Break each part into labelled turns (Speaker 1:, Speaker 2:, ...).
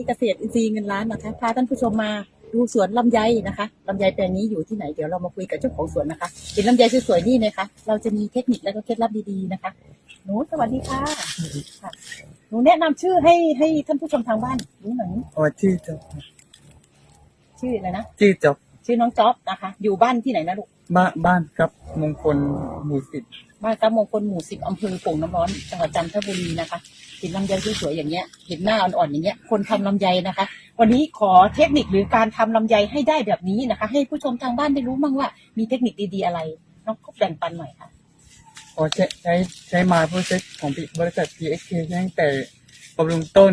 Speaker 1: ที่เกษตรอินทรีย์เงินล้านนะคะพาท่านผู้ชมมาดูสวนลำไยนะคะลำไยแปลงนี้อยู่ที่ไหนเดี๋ยวเรามาคุยกับเจ้าของสวนนะคะเห็นลำไยสวยๆนี่ไหมคะเราจะมีเทคนิคและก็เคล็ดลับดีๆนะคะหนูสวัสดีค่ะค่ะหนูแนะนำชื่อให้ให้ท่านผู้ชมทางบ้านรู้หน่อย
Speaker 2: อ๋อชื่อจ๊อบ
Speaker 1: ชื่ออะไรนะ
Speaker 2: ชื่อจ๊อบ
Speaker 1: ชื่อน้องจ๊อบนะคะ อยู่บ้านที่ไหนนะลูก
Speaker 2: บ้านบ้านครับมงคลหมู่สิบ
Speaker 1: บ้านตามงคลหมู่สิบอำเภอโป่งน้ำร้อนจังหวัดจันทบุรีนะคะเห็นลำไยสวยๆอย่างเงี้ยเห็นหน้าอ่อนๆอย่างเงี้ยคนทำลำไยนะคะ วันนี้ขอเทคนิคหรือการทำลำไยให้ได้แบบนี้นะคะ ให้ผู้ชมทางบ้านได้รู้บ้างว่า มีเทคนิคดีๆอะไรน้องก็แบ่งปันหน่อยค่ะ
Speaker 2: อ๋อใช้ใช้ใช้มาโปรเซสของบริษัท PXK ตั้งแต่บำรุงต้น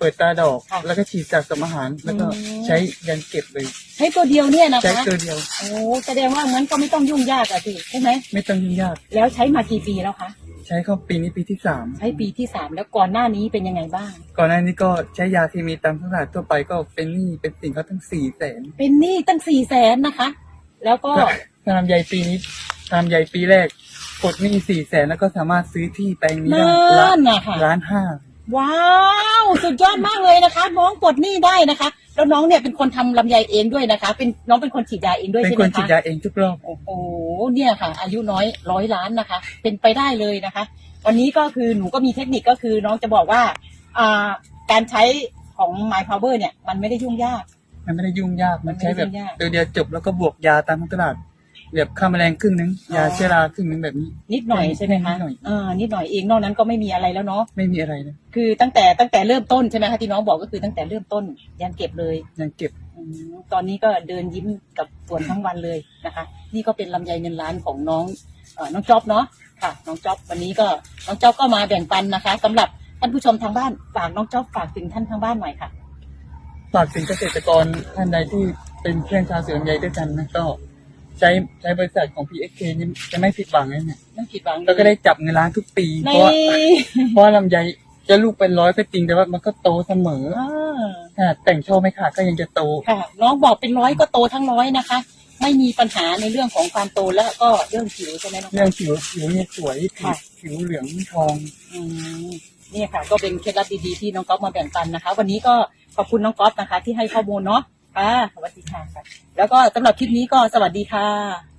Speaker 2: เปิดตาดอก
Speaker 1: ค่ะ
Speaker 2: แล้วก็ฉีดจากสมอาหารแล้วก็
Speaker 1: อืม
Speaker 2: ใช้ยันเก็บเลย
Speaker 1: ใช้ตัวเดียวเนี่ยนะ
Speaker 2: ใช้
Speaker 1: คะ
Speaker 2: ตัวเดียว
Speaker 1: โอ้แสดงว่างั้นก็ไม่ต้องยุ่งยากอะสิใช่ไหม
Speaker 2: ไม่ต้องยุ่งยาก
Speaker 1: แล้วใช้มากี่ปีแล้วคะ
Speaker 2: ใช้เข้าปีนี้ปีที่สาม
Speaker 1: ใช้ปีที่สามแล้วก่อนหน้านี้เป็นยังไงบ้าง
Speaker 2: ก่อนหน้านี้ก็ใช้ยาเคมีตามตลาดทั่วไปก็เป็นหนี้เป็นสิ่งเขาทั้งสี่แสน
Speaker 1: เป็นหนี้ตั้งสี่แสนนะคะ แล้วก็
Speaker 2: ถ้าทำใหญ่ปีนี้ทำใหญ่ปีแรกกดหนี้สี่แสนแล้วก็สามารถซื้อที่แปลงนี้ได้
Speaker 1: นั่
Speaker 2: ล้าน
Speaker 1: นะคะ
Speaker 2: ล้านห้า
Speaker 1: ว้า วสุดยอดมากเลยนะคะ น้องปลดหนี้ได้นะคะ แล้วน้องเนี่ยเป็นคนทำลำไยเองด้วยนะคะ เป็นน้องเป็นคนฉีดยาเองด้วย
Speaker 2: เป็น
Speaker 1: ใช่ไห
Speaker 2: ค
Speaker 1: ม
Speaker 2: นฉีด
Speaker 1: คะ
Speaker 2: ยาเองทุกรอบ
Speaker 1: โอ้โหเนี่ยค่ะ อายุน้อยร้อยล้านนะคะ เป็นไปได้เลยนะคะวันนี้ก็คือหนูก็มีเทคนิคก็คือน้องจะบอกว่าอ่าการใช้ของ My Power เนี่ยมันไม่ได้ยุ่งยาก
Speaker 2: มันไม่ได้ยุ่งยาก มันใช้แบบ
Speaker 1: มันไม่ได้ยุ่งยาก
Speaker 2: ตัวเดียวจบแล้วก็บวกยาตามท้องตลาด แบบฆ่าแมลงครึ่งนึง
Speaker 1: อ๋อ
Speaker 2: ยาเชื้อราครึ่งนึงแบบนี้
Speaker 1: นิดหน่อยใช่ไหมคะ
Speaker 2: นิดหน่อย
Speaker 1: อ่านิดหน่อยเองนอกนั้นก็ไม่มีอะไรแล้วเนาะ
Speaker 2: ไม่มีอะไรเลย
Speaker 1: คือตั้งแต่ตั้งแต่เริ่มต้นใช่ไหมคะที่น้องบอกก็คือตั้งแต่เริ่มต้นยันเก็บเลย
Speaker 2: ยังเก็บ
Speaker 1: อืมตอนนี้ก็เดินยิ้มกับสวนทั้งวันเลยนะคะ นี่ก็เป็นลำไยเงินล้านของน้องเออน้องจ๊อบเนาะค่ะน้องจ๊อบวันนี้ก็น้องจ๊อบก็มาแบ่งปันนะคะสำหรับท่านผู้ชมทางบ้านฝากน้องจ๊อบฝากถึงท่านทางบ้านหน่อยค่ะ
Speaker 2: ฝากถึงเกษตรกรท่านใดที่เป็นเพื่อนชาวสวนลำไยด้วยกันนะก็ ใช้ใช้บริษัทของ PXK นี่จะไม่ผิดหวังเลยเนี่ย
Speaker 1: ไม่ผิดหวังเลย
Speaker 2: แล้วก็ได้จับเงินล้านทุกปี
Speaker 1: ใน
Speaker 2: เพราะว่าเพราะว่าลำไยจะลูกเป็นร้อยก็จริงแต่ว่ามันก็โตเสมอ
Speaker 1: อ่า
Speaker 2: ขนาดแต่งช่อไม่ขาดก็ยังจะโต
Speaker 1: ค่ะ น้องบอกเป็นร้อยก็โตทั้งร้อยนะคะ ไม่มีปัญหาในเรื่องของความโตแล้วก็เรื่องผิวใช่ไหมน้อง
Speaker 2: เรื่องผิวผิวเนี่ยสวย
Speaker 1: ค่ะ
Speaker 2: ผิวเหลืองทอง
Speaker 1: อืมนี่ค่ะ ก็เป็นเคล็ดลับดีๆที่น้องก๊อฟมาแบ่งปันนะคะ วันนี้ก็ขอบคุณน้องก๊อฟนะคะ ที่ให้ข้อมูลเนาะ ค่ะสวัสดีค่ะ แล้วก็สำหรับคลิปนี้ก็สวัสดีค่ะ